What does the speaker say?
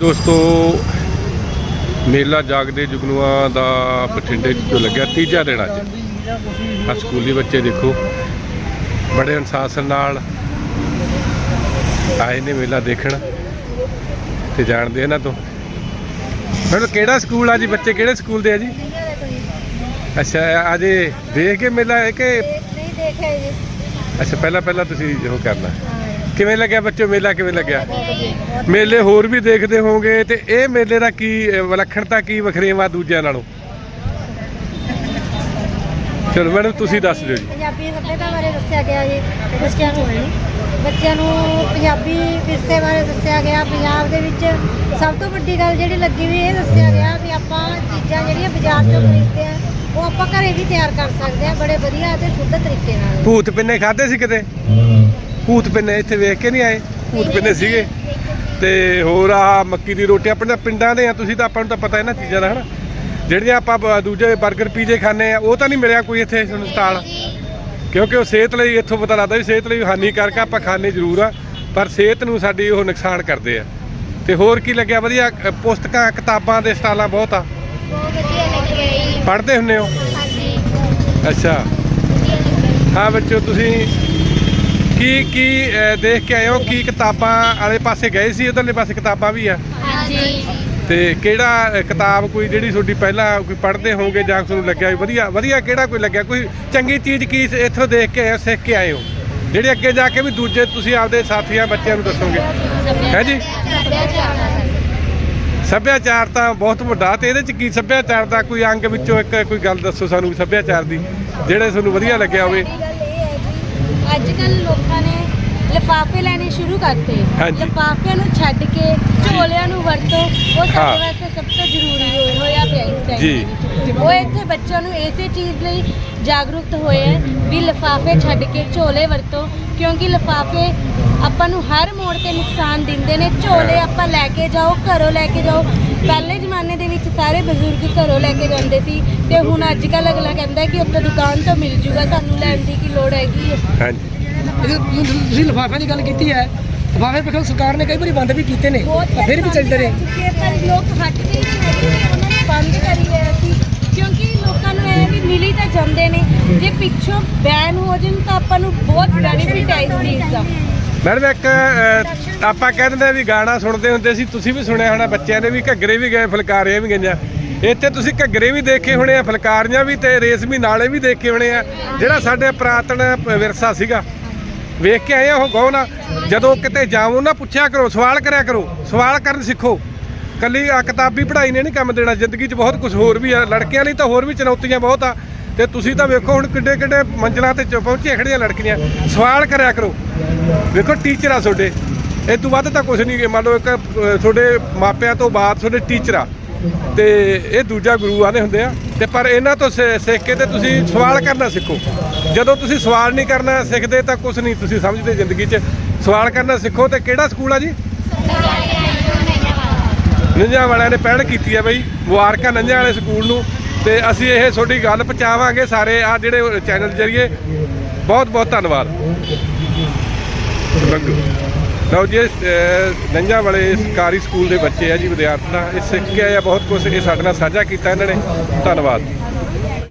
ਦੋਸਤੋ ਮੇਲਾ ਜਾਗਦੇ ਜੁਗਨੂਆਂ ਦਾ ਬਠਿੰਡੇ 'ਚ ਜੋ ਲੱਗਿਆ ਤੀਜਾ ਦਿਨ ਅੱਜ। ਆ ਸਕੂਲੀ ਬੱਚੇ ਦੇਖੋ ਬੜੇ ਅਨੁਸ਼ਾਸਨ ਨਾਲ ਆਏ ਨੇ ਮੇਲਾ ਦੇਖਣ ਤੇ ਜਾਣਦੇ ਇਹਨਾਂ ਤੋਂ। ਮੈਨੂੰ ਕਿਹੜਾ ਸਕੂਲ ਆ ਜੀ ਬੱਚੇ ਕਿਹੜੇ ਸਕੂਲ ਦੇ ਆ ਜੀ? ਅੱਛਾ ਅੱਜ ਦੇਖ ਕੇ ਮੇਲਾ ਹੈ ਕਿ ਨਹੀਂ ਦੇਖਿਆ ਜੀ। ਅੱਛਾ ਪਹਿਲਾਂ ਪਹਿਲਾਂ ਤੁਸੀਂ ਉਹ ਕਰਨਾ। ਕਿਵੇਂ ਲੱਗਿਆ ਬੱਚੋ ਮੇਲਾ ਕਿਵੇਂ ਲੱਗਿਆ? ਮੇਲੇ ਹੋਰ ਵੀ ਦੇਖਦੇ ਹੋਵੋਗੇ ਤੇ ਇਹ ਮੇਲੇ ਦਾ ਕੀ ਵਿਲੱਖਣਤਾ ਕੀ ਵਖਰੇਵਾ ਦੂਜਿਆਂ ਨਾਲੋਂ? ਚਲੋ ਮੈਡਮ ਤੁਸੀਂ ਦੱਸ ਦਿਓ ਜੀ। ਪੰਜਾਬੀ ਸੱਭਿਅਤਾ ਬਾਰੇ ਦੱਸਿਆ ਗਿਆ ਜੀ ਬੱਚਿਆਂ ਨੂੰ ਬੱਚਿਆਂ ਨੂੰ ਪੰਜਾਬੀ ਵਿਰਸੇ ਬਾਰੇ ਦੱਸਿਆ ਗਿਆ ਪੰਜਾਬ ਦੇ ਵਿੱਚ ਸਭ ਤੋਂ ਵੱਡੀ ਗੱਲ ਜਿਹੜੀ ਲੱਗੀ ਵੀ ਇਹ ਦੱਸਿਆ ਗਿਆ ਵੀ ਆਪਾਂ ਚੀਜ਼ਾਂ ਜਿਹੜੀਆਂ ਬਾਜ਼ਾਰ ਤੋਂ ਖਰੀਦਦੇ ਆ ਉਹ ਆਪਾਂ ਘਰੇ ਵੀ ਤਿਆਰ ਕਰ ਸਕਦੇ ਆ ਬੜੇ ਵਧੀਆ ਤੇ ਸ਼ੁੱਧ ਤਰੀਕੇ ਨਾਲ। ਭੂਤ ਪਿੰਨੇ ਖਾਦੇ ਸੀ ਕਿਤੇ? ਭੂਤ ਪਿੰਨੇ ਇੱਥੇ ਵੇਖ ਕੇ ਨਹੀਂ ਆਏ ਭੂਤ ਪਿੰਨੇ ਸੀਗੇ। ਤੇ ਹੋਰ ਆ ਮੱਕੀ ਦੀ ਰੋਟੀ ਆਪਣੇ ਤਾਂ ਪਿੰਡਾਂ ਦੇ ਆ ਤੁਸੀਂ ਤਾਂ ਆਪਾਂ ਨੂੰ ਤਾਂ ਪਤਾ ਇਹਨਾਂ ਚੀਜ਼ਾਂ ਦਾ ਹਨਾ? ਜਿਹੜੀਆਂ ਆਪਾਂ ਬ- ਦੂਜੇ 버ਗਰ ਪੀਜੇ ਖਾਂਦੇ ਆ ਉਹ ਤਾਂ ਨਹੀਂ ਮਿਲਿਆ ਕੋਈ ਇੱਥੇ ਤੁਹਾਨੂੰ ਸਟਾਲ। ਕਿਉਂਕਿ ਉਹ ਸਿਹਤ ਲਈ ਇੱਥੋਂ ਪਤਾ ਲੱਗਦਾ ਵੀ ਸਿਹਤ ਲਈ ਹਾਨੀਕਾਰਕ ਆ ਆਪਾਂ ਖਾਣੇ ਜ਼ਰੂਰ ਆ ਪਰ ਸਿਹਤ ਨੂੰ ਸਾਡੀ ਉਹ ਨੁਕਸਾਨ ਕਰਦੇ ਆ। ਤੇ ਹੋਰ ਕੀ ਲੱਗਿਆ? ਵਧੀਆ ਅ, ਪੁਸਤਕਾਂ ਕਿਤਾਬਾਂ ਦੇ ਸਟਾਲਾਂ ਬਹੁਤ ਆ। ਬਹੁਤ ਵਧੀਆ ਲੱਗਿਆ ਜੀ। ਪੜ੍ਹਦੇ ਹੁੰਨੇ ਹੋ? ਹਾਂਜੀ। ਅੱਛਾ। ਹਾਂ ਬੱਚੋ ਤੁਸੀਂ ਕੀ ਕੀ ਦੇਖ ਕੇ ਆਏ ਹੋ? ਕੀ ਕਿਤਾਬਾਂ ਵਾਲੇ ਪਾਸੇ ਗਏ ਸੀ? ਉਧਰਲੇ ਪਾਸੇ ਕਿਤਾਬਾਂ ਵੀ ਆ? ਹਾਂਜੀ। ਤੇ ਕਿਹੜਾ ਕਿਤਾਬ ਕੋਈ ਜਿਹੜੀ ਤੁਹਾਡੀ ਪਹਿਲਾਂ ਕੋਈ ਪੜ੍ਹਦੇ ਹੋਵੋਗੇ ਜਾਂ ਤੁਹਾਨੂੰ ਲੱਗਿਆ ਵੀ ਵਧੀਆ ਵਧੀਆ ਕਿਹੜਾ ਕੋਈ ਲੱਗਿਆ? ਕੋਈ ਚੰਗੀ ਚੀਜ਼ ਕੀ ਇੱਥੋਂ ਦੇਖ ਕੇ ਆਏ ਹੋ, ਸਿੱਖ ਕੇ ਆਏ ਹੋ? ਜਿਹੜੇ ਅੱਗੇ ਜਾ ਕੇ ਵੀ ਦੂਜੇ ਤੁਸੀਂ ਆਪਦੇ ਸਾਥੀਆਂ ਬੱਚਿਆਂ ਨੂੰ ਦੱਸੋਗੇ? ਹੈ ਜੀ? ਸੱਭਿਆਚਾਰ ਤਾਂ ਬਹੁਤ ਵੱਡਾ ਤੇ ਇਹਦੇ ਚ ਕੀ ਸੱਭਿਆਚਾਰ ਦਾ ਕੋਈ ਅੰਗ ਵਿੱਚੋਂ ਇੱਕ ਕੋਈ ਗੱਲ ਦੱਸੋ ਸਾਨੂੰ ਸੱਭਿਆਚਾਰ ਦੀ ਜਿਹੜੇ ਤੁਹਾਨੂੰ ਵਧੀਆ ਲੱਗਿਆ ਹੋਵੇ। ਅੱਜ ਕੱਲ ਲੋਕਾਂ ਨੇ ਲਿਫਾਫੇ ਲੈਣੇ ਸ਼ੁਰੂ ਕਰਤੇ ਹਾਂਜੀ। ਲਿਫਾਫਿਆਂ ਨੂੰ ਛੱਡ ਕੇ ਝੋਲਿਆਂ ਨੂੰ ਵਰਤੋ ਉਹ ਹਾਂ। ਸਾਡੇ ਵਾਸਤੇ ਸਭ ਤੋਂ ਜ਼ਰੂਰੀ ਹੋਇਆ- ਹੋਇਆ ਪਿਆ ਇਸ time ਜੀ। ਵਿੱਚ। ਉਹ ਇੱਥੇ ਬੱਚਿਆਂ ਨੂੰ ਇਸੇ ਚੀਜ਼ ਲਈ ਜਾਗਰੂਕਤ ਹੋਏ ਹੈ ਵੀ ਲਿਫਾਫੇ ਛੱਡ ਕੇ ਝੋਲੇ ਵਰਤੋ ਕਿਉਂਕਿ ਲਿਫਾਫੇ ਆਪਾਂ ਨੂੰ ਹਰ ਮੋੜ ਤੇ ਨੁਕਸਾਨ ਦਿੰਦੇ ਨੇ। ਝੋਲੇ ਆਪਾਂ ਲੈ ਕੇ ਜਾਓ ਘਰੋਂ ਲੈ ਕੇ ਜਾਓ। ਪਹਿਲੇ ਜ਼ਮਾਨੇ ਦੇ ਵਿੱਚ ਸਾਰੇ ਬਜ਼ੁਰਗ ਘਰੋਂ ਲੈ ਕੇ ਜਾਂਦੇ ਸੀ ਤੇ ਹੁਣ ਅੱਜ ਕੱਲ ਅਗਲਾ ਕਹਿੰਦਾ ਕਿ ਉੱਥੇ ਦੁਕਾਨ ਤੋਂ ਮਿਲ ਜੂਗਾ ਸਾਨੂੰ ਲੈਣ ਦੀ ਕੀ ਲੋੜ ਹੈਗੀ ਹੈ? ਹਾਂਜੀ। ਇਹ ਤੁਸੀਂ ਲਿਫਾਫਿਆਂ ਦੀ ਗੱਲ ਕੀਤੀ ਹੈ। ਲਿਫਾਫੇ ਪਿੱਛੋਂ ਸਰਕਾਰ ਨੇ ਕਈ ਵਾਰੀ ਬੰਦ ਵੀ ਕੀਤੇ ਨੇ ਫਿਰ ਵੀ ਚੱਲਦੇ ਰਹੇ ਚੁੱਕੇ ਪਰ ਲੋਕ ਹਟਦੇ ਨਹੀਂ ਮਿਲੀ ਨੇ। ਜੇ ਪਿੱਛੋਂ ਬੈਨ ਹੋ ਜਾਣ ਤਾਂ ਆਪਾਂ ਨੂੰ ਬਹੁਤ ਬੈਨੀਫਿਟ ਹੈ ਇਸ ਚੀਜ਼ ਦਾ। ਮੈਡਮ ਇੱਕ ਅ, ਆਪਾਂ ਕਹਿ ਵੀ ਗਾਣਾ ਸੁਣਦੇ ਹੁੰਦੇ ਸੀ ਤੁਸੀਂ ਵੀ ਸੁਣਿਆ ਹੋਣਾ ਬੱਚਿਆਂ ਨੇ ਵੀ ਘੱਗਰੇ ਵੀ ਗਏ ਫੁਲਕਾਰੀਆਂ ਵੀ ਗਈਆਂ। ਇੱਥੇ ਤੁਸੀਂ ਘੱਗਰੇ ਵੀ ਦੇਖੇ ਹੋਣੇ ਆ ਫੁਲਕਾਰੀਆਂ ਵੀ ਤੇ ਰੇਸ਼ਮੀ ਨਾਲੇ ਵੀ ਦੇਖੇ ਹੋਣੇ ਆ। ਜਿਹੜਾ ਸਾਡੇ ਪੁਰਾਤਨ ਵਿਰਸਾ ਸੀਗਾ ਵੇਖ ਕੇ ਆਏ ਆ ਉਹ ਗਾਉ ਨਾ ਜਦੋਂ ਕਿਤੇ ਜਾਵੋ ਨਾ ਪੁੱਛਿਆ ਕਰੋ ਸਵਾਲ ਕਰਿਆ ਕਰੋ ਸਵਾਲ ਕਰਨ ਸਿੱਖੋ। ਕੱਲੀ ਆ ਕਿਤਾਬੀ ਪੜ੍ਹਾਈ ਨੇ ਨਹੀਂ ਕੰਮ ਦੇਣਾ ਜ਼ਿੰਦਗੀ 'ਚ ਬਹੁਤ ਕੁਝ ਹੋਰ ਵੀ ਆ ਲੜਕਿਆਂ ਲਈ ਤਾਂ ਹੋਰ ਵੀ ਚੁਣੌਤੀਆਂ ਬਹੁਤ ਆ। ਤੇ ਤੁਸੀਂ ਤਾਂ ਵੇਖੋ ਹੁਣ ਕਿੱਡੇ ਕਿੱਡੇ ਮੰਜ਼ਲਾਂ ਤੇ ਚ- ਪਹੁੰਚੀਆਂ ਖੜੀਆਂ ਲੜਕੀਆਂ। ਸਵਾਲ ਕਰਿਆ ਕਰੋ। ਵੇਖੋ ਟੀਚਰ ਆ ਤੁਹਾਡੇ। ਇਹ ਤੋਂ ਵੱਧ ਤਾਂ ਕੁਝ ਨਹੀਂ ਮੰਨ ਲਓ ਇੱਕ ਤੁਹਾਡੇ ਮਾਪਿਆਂ ਤੋਂ ਬਾਅਦ ਤੁਹਾਡੇ ਟੀਚਰ ਆ। ਤੇ ਇਹ ਦੂਜਾ ਗੁਰੂ ਆਨੇ ਹੁੰਦੇ ਆ। ਤੇ ਪਰ ਇਹਨਾਂ ਤੋਂ ਸਿੱਖ ਕੇ ਤੇ ਤੁਸੀਂ ਸਵਾਲ ਕਰਨਾ ਸਿੱਖੋ। ਜਦੋਂ ਤੁਸੀਂ ਸਵਾਲ ਨਹੀਂ ਕਰਨਾ ਸਿੱਖਦੇ ਤਾਂ ਕੁਝ ਨਹੀਂ ਤੁਸੀਂ ਸਮਝਦੇ ਜ਼ਿੰਦਗੀ 'ਚ। ਸਵਾਲ ਕਰਨਾ ਸਿੱਖੋ ਤੇ ਕਿਹੜਾ ਸਕੂਲ ਆ ਜੀ? ਨੰਜਾ ਵਾਲਿਆਂ ਨੇ ਪਹਿਲ ਕੀਤੀ ਹੈ ਬਈ। ਮੁਬਾਰਕਾਂ ਨੰਜਾ ਵਾਲੇ ਸਕੂਲ ਨੂੰ। ਤੇ ਅਸੀਂ ਇਹ ਤੁਹਾਡੀ ਗੱਲ ਪਹੁੰਚਾਵਾਂਗੇ ਸਾਰੇ ਆ ਜਿਹੜੇ ਚੈਨਲ ਜਰੀਏ। ਬਹੁਤ ਬਹੁਤ ਧੰਨਵਾਦ। ਲੰਗੋ ਲਓ ਜੀ ਨੰਜਾ ਵਾਲੇ ਸਰਕਾਰੀ ਸਕੂਲ ਦੇ ਬੱਚੇ ਆ ਜੀ ਵਿਦਿਆਰਥੀ ਇਹ ਸਿੱਖ ਕੇ ਆ, ਬਹੁਤ ਕੁਝ ਇਹ ਸਾਡੇ ਨਾਲ ਸਾਂਝਾ ਕੀਤਾ ਇਹਨਾਂ ਨੇ। ਧੰਨਵਾਦ।